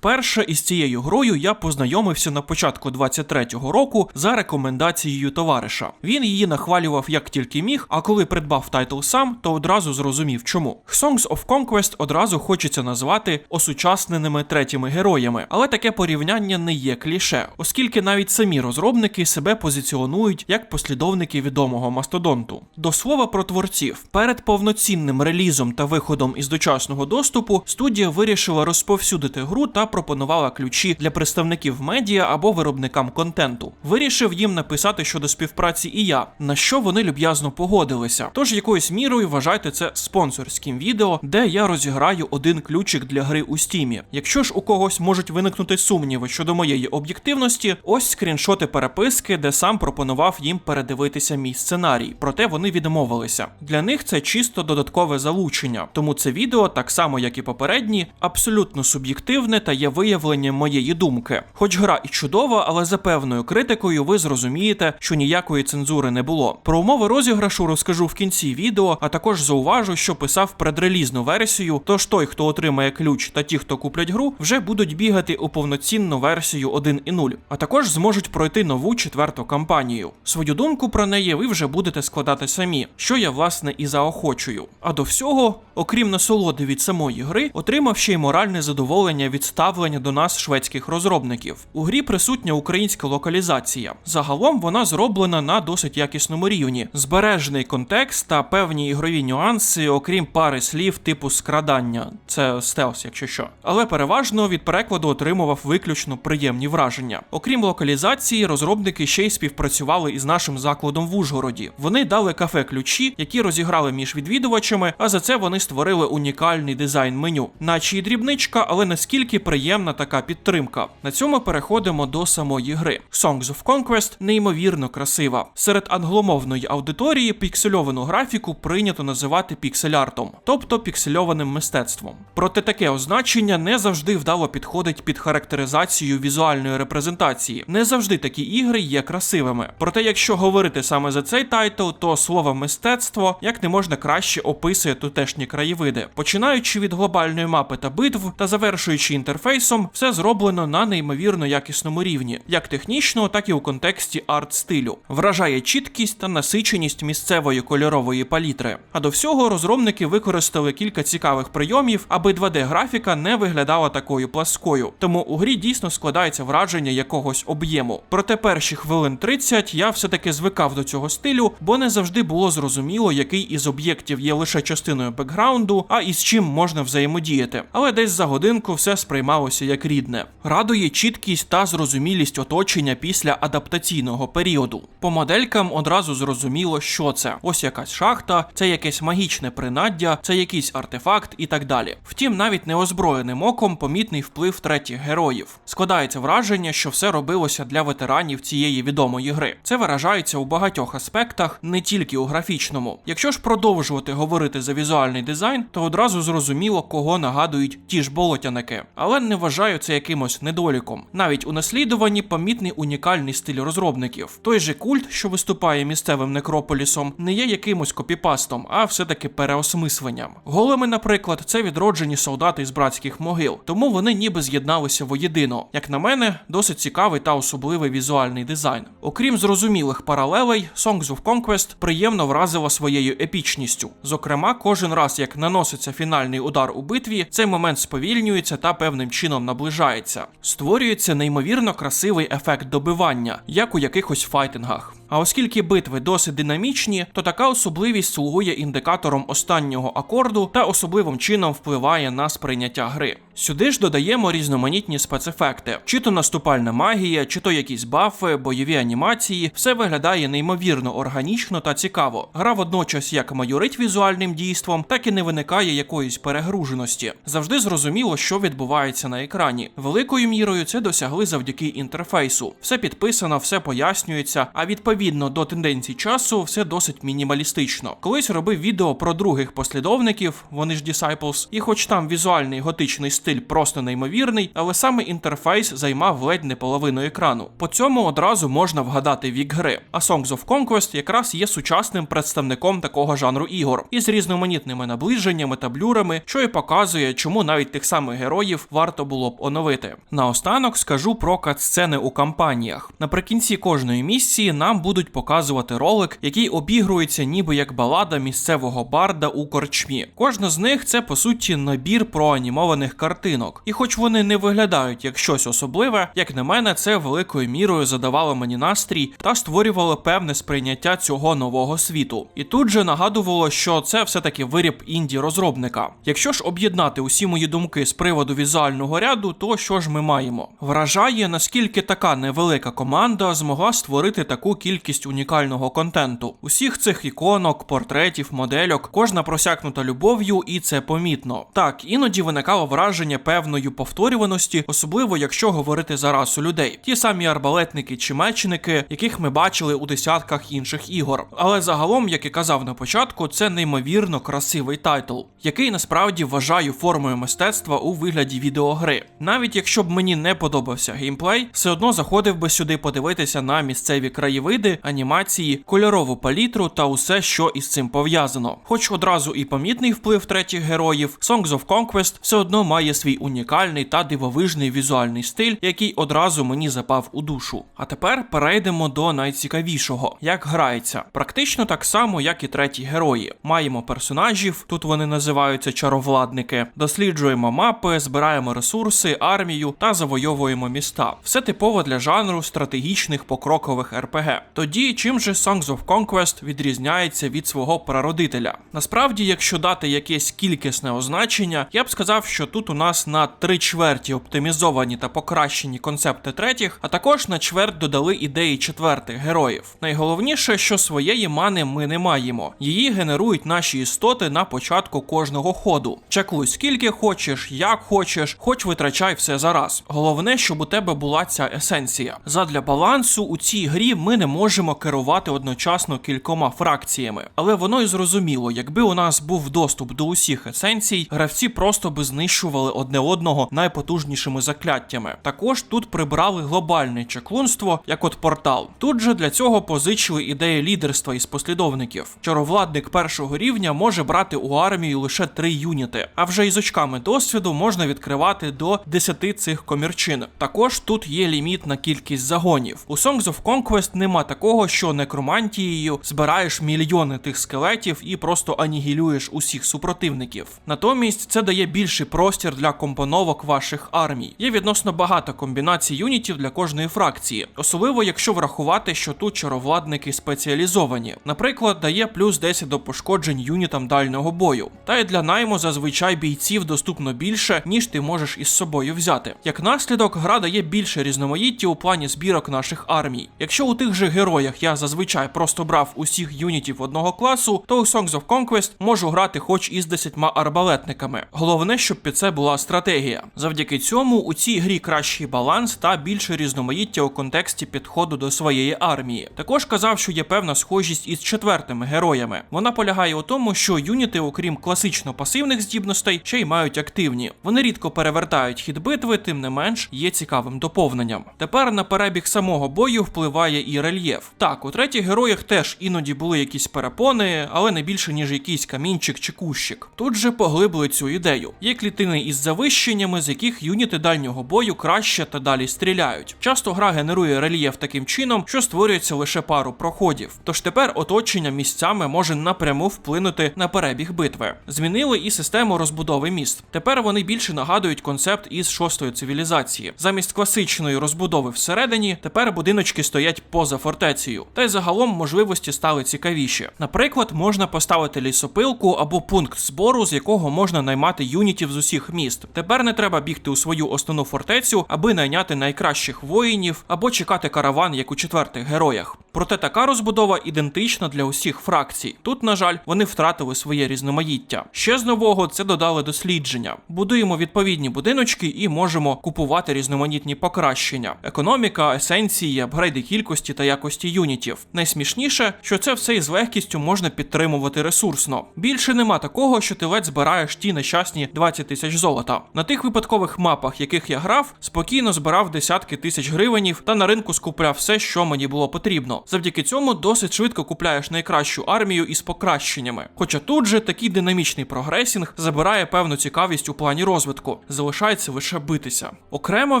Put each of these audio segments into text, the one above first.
Вперше із цією грою я познайомився на початку 23-го року за рекомендацією товариша. Він її нахвалював як тільки міг, а коли придбав тайтл сам, то одразу зрозумів чому. Songs of Conquest одразу хочеться назвати осучасненими третіми героями, але таке порівняння не є кліше, оскільки навіть самі розробники себе позиціонують як послідовники відомого мастодонту. До слова про творців, перед повноцінним релізом та виходом із дочасного доступу студія вирішила розповсюдити гру та пропонувала ключі для представників медіа або виробникам контенту. Вирішив їм написати щодо співпраці і я, на що вони люб'язно погодилися. Тож якоюсь мірою вважайте це спонсорським відео, де я розіграю один ключик для гри у стімі. Якщо ж у когось можуть виникнути сумніви щодо моєї об'єктивності, ось скріншоти переписки, де сам пропонував їм передивитися мій сценарій. Проте вони відмовилися. Для них це чисто додаткове залучення, тому це відео, так само як і попередні, абсолютно суб'єктивне та є виявленням моєї думки. Хоч гра і чудова, але за певною критикою ви зрозумієте, що ніякої цензури не було. Про умови розіграшу розкажу в кінці відео, а також зауважу, що писав предрелізну версію. Тож той, хто отримає ключ, та ті, хто куплять гру, вже будуть бігати у повноцінну версію 1.0, а також зможуть пройти нову четверту кампанію. Свою думку про неї ви вже будете складати самі, що я власне і заохочую. А до всього, окрім насолоди від самої гри, отримав ще й моральне задоволення від ставлення до нас шведських розробників. У грі присутня українська локалізація. Загалом вона зроблена на досить якісному рівні, збережений контекст та певні ігрові нюанси, окрім пари слів типу скрадання. Це стелс, якщо що. Але переважно від перекладу отримував виключно приємні враження. Окрім локалізації, розробники ще й співпрацювали із нашим закладом в Ужгороді. Вони дали кафе ключі, які розіграли між відвідувачами, а за це вони створили унікальний дизайн меню. Наче й дрібничка, але наскільки приємна така підтримка. На цьому переходимо до самої гри. Songs of Conquest неймовірно красива. Серед англомовної аудиторії піксельовану графіку прийнято називати піксель-артом, тобто піксельованим мистецтвом. Проте таке означення не завжди вдало підходить під характеризацію візуальної репрезентації. Не завжди такі ігри є красивими. Проте, якщо говорити саме за цей тайтл, то слово мистецтво як не можна краще описує тутешні краєвиди. Починаючи від глобальної мапи та битв та завершуючи інтерфейсом, все зроблено на неймовірно якісному рівні, як технічно, так і у контексті арт-стилю. Вражає чіткість та насиченість місцевої кольорової палітри. А до всього розробники використали кілька цікавих прийомів, аби 2D-графіка не виглядала такою пласкою. Тому у грі дійсно складається враження якогось об'єму. Проте перші хвилин 30 я все-таки звикав до цього стилю, бо не завжди було зрозуміло, який із об'єктів є лише частиною бекграунду, а із чим можна взаємодіяти. Але десь за годинку все сприймалося як рідне. Радує чіткість та зрозумілість оточення після адаптаційного періоду. По моделькам одразу зрозуміло, що це. Ось якась шахта, це якесь магічне принаддя, це якийсь артефакт і так далі. Втім, навіть неозброєним оком помітний вплив третіх героїв. Складається враження, що все робилося для ветеранів цієї відомої гри. Це виражається у багатьох аспектах, не тільки у графічному. Якщо ж продовжувати говорити за візуальний дизайн, то одразу зрозуміло, кого нагадують ті ж болотяники. Але не вважаю це якимось недоліком. Навіть у наслідуванні помітний унікальний стиль розробників. Той же культ, що виступає місцевим некрополісом, не є якимось копіпастом, а все-таки переосмисленням. Големи, наприклад, це відроджені солдати з братських могил, тому вони ніби з'єдналися воєдино. Як на мене, досить цікавий та особливий візуальний дизайн. Окрім зрозумілих паралелей, Songs of Conquest приємно вразила своєю епічністю. Зокрема, кожен раз, як наноситься фінальний удар у битві, цей момент сповільнюється та певним чином наближається. Створюється неймовірно красивий ефект добивання, як у якихось файтингах. А оскільки битви досить динамічні, то така особливість слугує індикатором останнього акорду та особливим чином впливає на сприйняття гри. Сюди ж додаємо різноманітні спецефекти, чи то наступальна магія, чи то якісь бафи, бойові анімації, все виглядає неймовірно органічно та цікаво. Гра водночас як майорить візуальним дійством, так і не виникає якоїсь перегруженості. Завжди зрозуміло, що відбувається на екрані. Великою мірою це досягли завдяки інтерфейсу. Все підписано, все пояснюється, а відповідно відповідно до тенденцій часу, все досить мінімалістично. Колись робив відео про других послідовників, вони ж Disciples, і хоч там візуальний готичний стиль просто неймовірний, але саме інтерфейс займав ледь не половину екрану. По цьому одразу можна вгадати вік гри. А Songs of Conquest якраз є сучасним представником такого жанру ігор із різноманітними наближеннями та блюрами, що і показує, чому навіть тих самих героїв варто було б оновити. Наостанок скажу про кат-сцени у кампаніях. Наприкінці кожної місії нам будуть показувати ролик, який обігрується ніби як балада місцевого барда у корчмі. Кожна з них це по суті набір проанімованих картинок. І хоч вони не виглядають як щось особливе, як на мене, це великою мірою задавало мені настрій та створювало певне сприйняття цього нового світу. І тут же нагадувало, що це все-таки виріб інді розробника. Якщо ж об'єднати усі мої думки з приводу візуального ряду, то що ж ми маємо? Вражає, наскільки така невелика команда змогла створити таку кількість унікального контенту. Усіх цих іконок, портретів, модельок, кожна просякнута любов'ю, і це помітно. Так, іноді виникало враження певної повторюваності, особливо якщо говорити за расу людей. Ті самі арбалетники чи мечники, яких ми бачили у десятках інших ігор. Але загалом, як і казав на початку, це неймовірно красивий тайтл, який насправді вважаю формою мистецтва у вигляді відеогри. Навіть якщо б мені не подобався геймплей, все одно заходив би сюди подивитися на місцеві краєвиди, анімації, кольорову палітру та усе, що із цим пов'язано. Хоч одразу і помітний вплив третіх героїв, Songs of Conquest все одно має свій унікальний та дивовижний візуальний стиль, який одразу мені запав у душу. А тепер перейдемо до найцікавішого: як грається. Практично так само, як і треті герої. Маємо персонажів, тут вони називаються чаровладники, досліджуємо мапи, збираємо ресурси, армію та завойовуємо міста. Все типово для жанру стратегічних покрокових РПГ. Тоді чим же Songs of Conquest відрізняється від свого прародителя? Насправді, якщо дати якесь кількісне означення, я б сказав, що тут у нас на три чверті оптимізовані та покращені концепти третіх, а також на чверть додали ідеї четвертих героїв. Найголовніше, що своєї мани ми не маємо. Її генерують наші істоти на початку кожного ходу. Чаклуй скільки хочеш, як хочеш, хоч витрачай все зараз. Головне, щоб у тебе була ця есенція. Задля балансу у цій грі ми не можемо керувати одночасно кількома фракціями, але воно і зрозуміло, якби у нас був доступ до усіх есенцій, гравці просто би знищували одне одного найпотужнішими закляттями. Також тут прибрали глобальне чаклунство, як от портал. Тут же для цього позичили ідеї лідерства із послідовників. Чаровладник першого рівня може брати у армію лише три юніти, а вже із очками досвіду можна відкривати до 10 цих комірчин. Також тут є ліміт на кількість загонів. У Songs of Conquest нема такого, що некромантією збираєш мільйони тих скелетів і просто анігілюєш усіх супротивників. Натомість це дає більший простір для компоновок ваших армій. Є відносно багато комбінацій юнітів для кожної фракції, особливо якщо врахувати, що тут чаровладники спеціалізовані. Наприклад, дає плюс 10 до пошкоджень юнітам дальнього бою. Та й для найму зазвичай бійців доступно більше, ніж ти можеш із собою взяти. Як наслідок, гра дає більше різноманіття у плані збірок наших армій. Якщо у тих же героях я зазвичай просто брав усіх юнітів одного класу, то у Songs of Conquest можу грати хоч із 10 арбалетниками. Головне, щоб під це була стратегія. Завдяки цьому у цій грі кращий баланс та більше різноманіття у контексті підходу до своєї армії. Також казав, що є певна схожість із четвертими героями. Вона полягає у тому, що юніти, окрім класично пасивних здібностей, ще й мають активні. Вони рідко перевертають хід битви, тим не менш є цікавим доповненням. Тепер на перебіг самого бою впливає і рельєф. Так, у третіх героях теж іноді були якісь перепони, але не більше ніж якийсь камінчик чи кущик. Тут же поглибили цю ідею. Є клітини із завищеннями, з яких юніти дальнього бою краще та далі стріляють. Часто гра генерує рельєф таким чином, що створюється лише пару проходів. Тож тепер оточення місцями може напряму вплинути на перебіг битви. Змінили і систему розбудови міст. Тепер вони більше нагадують концепт із шостої цивілізації. Замість класичної розбудови всередині, тепер будиночки стоять поза фортецею. Та й загалом можливості стали цікавіші. Наприклад, можна поставити лісопилку або пункт збору, з якого можна наймати юнітів з усіх міст. Тепер не треба бігти у свою основну фортецю, аби найняти найкращих воїнів або чекати караван, як у четвертих героях. Проте така розбудова ідентична для усіх фракцій. Тут, на жаль, вони втратили своє різноманіття. Ще з нового це додали дослідження. Будуємо відповідні будиночки і можемо купувати різноманітні покращення: економіка, есенції, апгрейди кількості та якості якості юнітів. Найсмішніше, що це все із легкістю можна підтримувати ресурсно. Більше нема такого, що ти ледь збираєш ті нещасні 20 тисяч золота. На тих випадкових мапах, яких я грав, спокійно збирав десятки тисяч гривенів та на ринку скупляв все, що мені було потрібно. Завдяки цьому досить швидко купляєш найкращу армію із покращеннями. Хоча тут же такий динамічний прогресінг забирає певну цікавість у плані розвитку, залишається лише битися. Окремо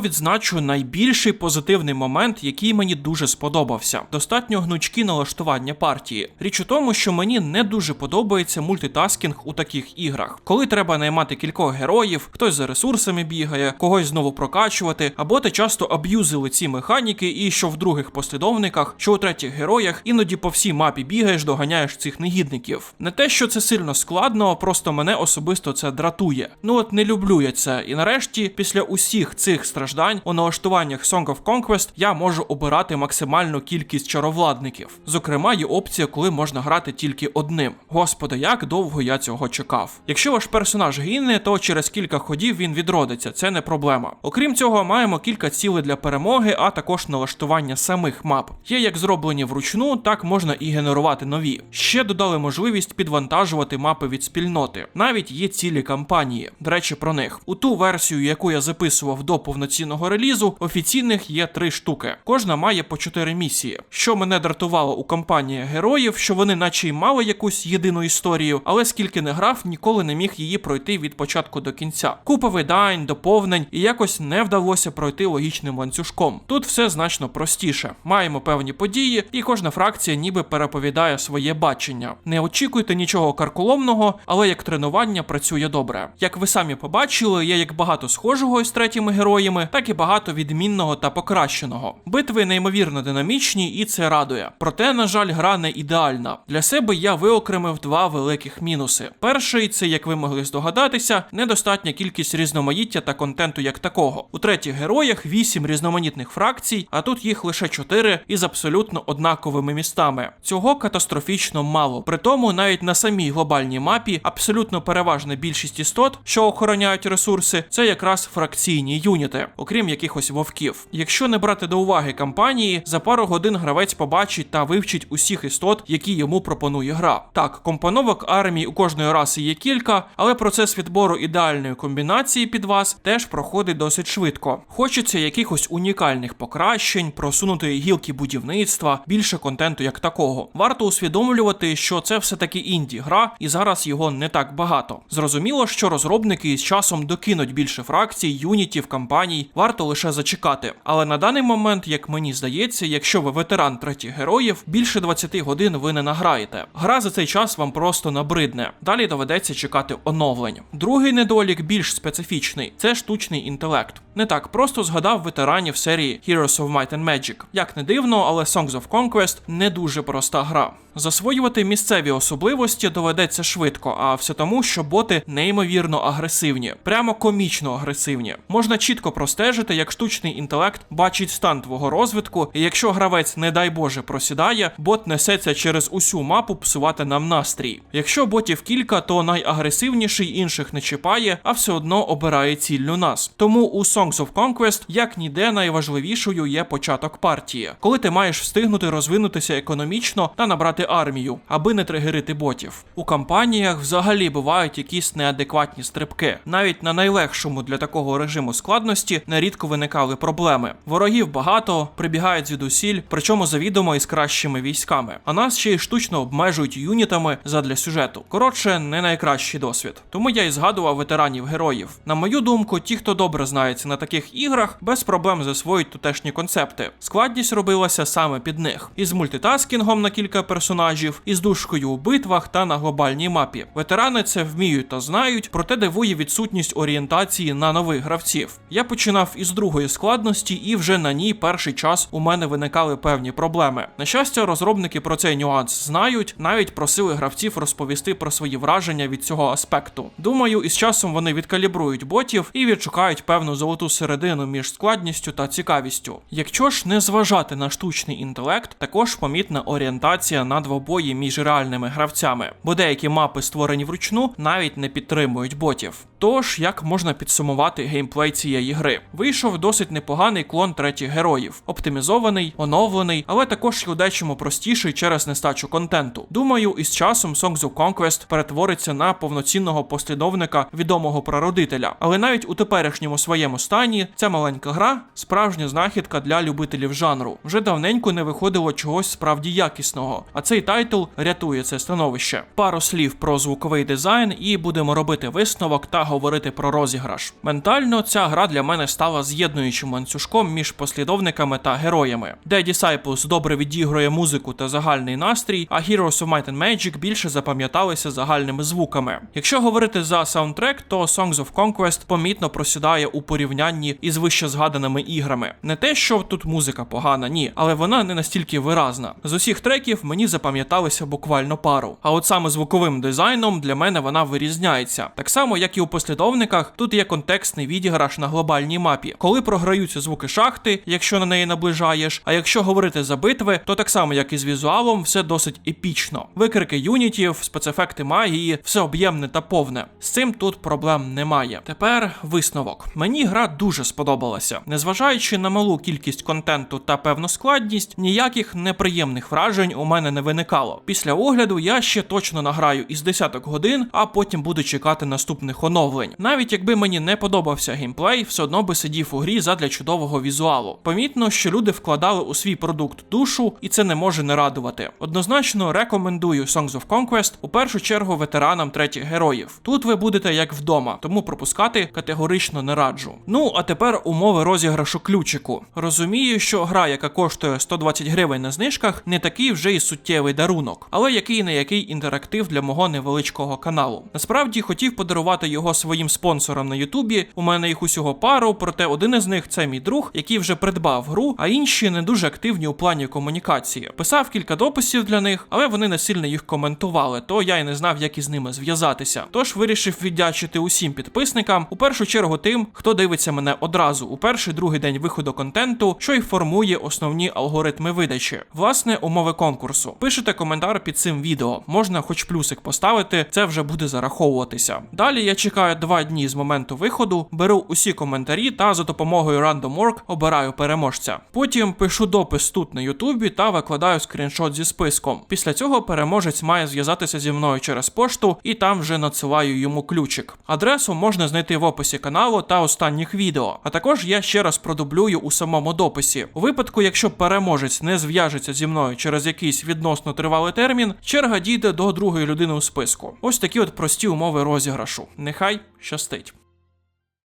відзначу найбільший позитивний момент, який мені дуже сподобався. Достатньо гнучкі налаштування партії. Річ у тому, що мені не дуже подобається мультитаскінг у таких іграх, коли треба наймати кількох героїв, хтось за ресурсами бігає, когось знову прокачувати, або ти часто аб'юзили ці механіки, і що в других послідовниках, що у третіх героях, іноді по всій мапі бігаєш, доганяєш цих негідників. Не те, що це сильно складно, просто мене особисто це дратує. Ну от не люблю я це. І нарешті, після усіх цих страждань у налаштуваннях Song of Conquest я можу обирати максимальну кількість чаровладників. Зокрема, є опція, коли можна грати тільки одним. Господи, як довго я цього чекав. Якщо ваш персонаж гине, то через кілька ходів він відродиться, це не проблема. Окрім цього, маємо кілька цілей для перемоги, а також налаштування самих мап. Є як зроблені вручну, так можна і генерувати нові. Ще додали можливість підвантажувати мапи від спільноти. Навіть є цілі кампанії. До речі, про них. У ту версію, яку я записував до повноцінного релізу, офіційних є три штуки. Кожна має по чотири місії. Що мене дратувало у кампанії героїв, що вони наче й мали якусь єдину історію, але скільки не грав, ніколи не міг її пройти від початку до кінця. Купа видань, доповнень, і якось не вдалося пройти логічним ланцюжком. Тут все значно простіше. Маємо певні події, і кожна фракція ніби переповідає своє бачення. Не очікуйте нічого карколомного, але як тренування працює добре. Як ви самі побачили, є як багато схожого із третіми героями, так і багато відмінного та покращеного. Битви неймовірно динамічні, і це радує. Проте, на жаль, гра не ідеальна. Для себе я виокремив два великих мінуси. Перший це, як ви могли здогадатися, недостатня кількість різноманіття та контенту як такого. У третіх героях вісім різноманітних фракцій, а тут їх лише чотири із абсолютно однаковими містами. Цього катастрофічно мало. При тому навіть на самій глобальній мапі абсолютно переважна більшість істот, що охороняють ресурси, це якраз фракційні юніти, окрім якихось вовків. Якщо не брати до уваги кампанії, за пару годин гравець побачить та вивчить усіх істот, які йому пропонує гра. Так, компоновок армії у кожної раси є кілька, але процес відбору ідеальної комбінації під вас теж проходить досить швидко. Хочеться якихось унікальних покращень, просунутої гілки будівництва, більше контенту як такого. Варто усвідомлювати, що це все таки інді гра, і зараз його не так багато. Зрозуміло, що розробники із часом докинуть більше фракцій, юнітів, кампаній, варто лише зачекати. Але на даний момент, як мені здається, якщо ви ветеран третіх героїв, більше 20 годин ви не награєте. Гра за цей час вам просто набридне. Далі доведеться чекати оновлень. Другий недолік більш специфічний це штучний інтелект. Не так просто згадав ветеранів серії Heroes of Might and Magic. Як не дивно, але Songs of Conquest не дуже проста гра. Засвоювати місцеві особливості доведеться швидко, а все тому, що боти неймовірно агресивні, прямо комічно агресивні. Можна чітко простежити, як штучний інтелект бачить стан твого розвитку, і якщо гравець, не дай Боже, просідає, бот несеться через усю мапу псувати нам настрій. Якщо ботів кілька, то найагресивніший інших не чіпає, а все одно обирає цільну нас. Тому у Songs of Conquest як ніде найважливішою є початок партії, коли ти маєш встигнути розвинутися економічно та набрати армію, аби не тригерити ботів. У кампаніях взагалі бувають якісь неадекватні стрибки. Навіть на найлегшому для такого режиму складності нерідко виникали проблеми. Ворогів багато, прибігають звідусіль, причому завідомо із кращими військами. А нас ще й штучно обмежують юнітами задля сюжету. Коротше, не найкращий досвід. Тому я і згадував ветеранів героїв. На мою думку, ті, хто добре знається на таких іграх, без проблем засвоюють тутешні концепти. Складність робилася саме під них, із мультитаскінгом на кілька персонажів, із душкою у битвах та на глобальній мапі. Ветерани це вміють та знають, проте дивує відсутність орієнтації на нових гравців. Я починав із другої складності, і вже на ній перший час у мене виникали певні проблеми. На щастя, розробники про цей нюанс знають, навіть просили гравців розповісти про свої враження від цього аспекту. Думаю, із часом вони відкалібрують ботів і відшукають певну золоту середину між складністю та цікавістю. Якщо ж не зважати на штучний інтелект, також помітна орієнтація на двобої між реальними гравцями, бо деякі мапи, створені вручну, навіть не підтримують ботів. Тож, як можна підсумувати геймплей цієї гри? Вийшов досить непоганий клон третіх героїв, оптимізований, оновлений, але також і у дечому простіший через нестачу контенту. Думаю, із часом Songs of Conquest перетвориться на повноцінного послідовника відомого прародителя. Але навіть у теперішньому своєму стані ця маленька гра справжня знахідка для любителів жанру. Вже давненько не виходило чогось справді якісного, а цей тайтл рятує це становище. Пару слів про звуковий дизайн, і будемо робити висновок та говорити про розіграш. Ментально ця гра для мене стала з'єднуючим ланцюжком між послідовниками та героями, де Disciples добре відігрує музику та загальний настрій, а Heroes of Might and Magic більше запам'яталися загальними звуками. Якщо говорити за саундтрек, то Songs of Conquest помітно просідає у порівнянні із вище згаданими іграми. Не те, що тут музика погана, ні, але вона не настільки виразна. З усіх треків мені запам'яталися буквально пару. А от саме звуковим дизайном для мене вона вирізняється. Так само, як і у послідовниках, тут є контекстний відіграш на глобальній мапі, коли програються звуки шахти, якщо на неї наближаєш. А якщо говорити за битви, то так само, як і з візуалом, все досить епічно. Викрики юнітів, спецефекти магії, все об'ємне та повне. З цим тут проблем немає. Тепер висновок. Мені гра дуже сподобалася, незважаючи на малу кількість контенту та певну складність, ніяких неприємних вражень у мене не виникало. Після огляду я ще точно награю із десяток годин, а потім буду чекати наступних оновлень. Навіть якби мені не подобався геймплей, все одно би сидів у грі задля чудового візуалу. Помітно, що люди вкладали у свій продукт душу, і це не може не радувати. Однозначно рекомендую Songs of Conquest у першу чергу ветеранам третіх героїв. Тут ви будете як вдома, тому пропускати категорично не раджу. Ну а тепер умови розіграшу ключику. Розумію, що гра, яка коштує 120 гривень на знижках, не такий вже і суттєвий дарунок, але який не який інтерактив для мого невеличкого каналу. Насправді хотів подарувати його своїм спонсорам на Ютубі. У мене їх усього пару, проте один із них це мій друг, який вже придбав гру, а інші не дуже активні у плані комунікації. Писав кілька дописів для них, але вони не сильно їх коментували, то я й не знав, як із ними зв'язатися. Тож вирішив віддячити усім підписникам, у першу чергу тим, хто дивиться мене одразу у перший другий день виходу контенту, що й формує основні алгоритми видачі. Власне, умови конкурсу. Пишете коментар під цим відео. Можна хоч плюсик поставити, це вже буде зараховуватися. Далі я чекаю два дні з моменту виходу, беру усі коментарі та за допомогою Random.org обираю переможця. Потім пишу допис тут на Ютубі та викладаю скріншот зі списком. Після цього переможець має зв'язатися зі мною через пошту і там вже надсилаю йому ключик. Адресу можна знайти в описі каналу та останніх відео. А також я ще раз продублюю у самому дописі. У випадку, якщо переможець не зв'яжеться зі мною через якийсь відносно тривалий термін, черга дійде до другої людини у списку. Ось такі от прості умови розіграшу. Нехай щастить.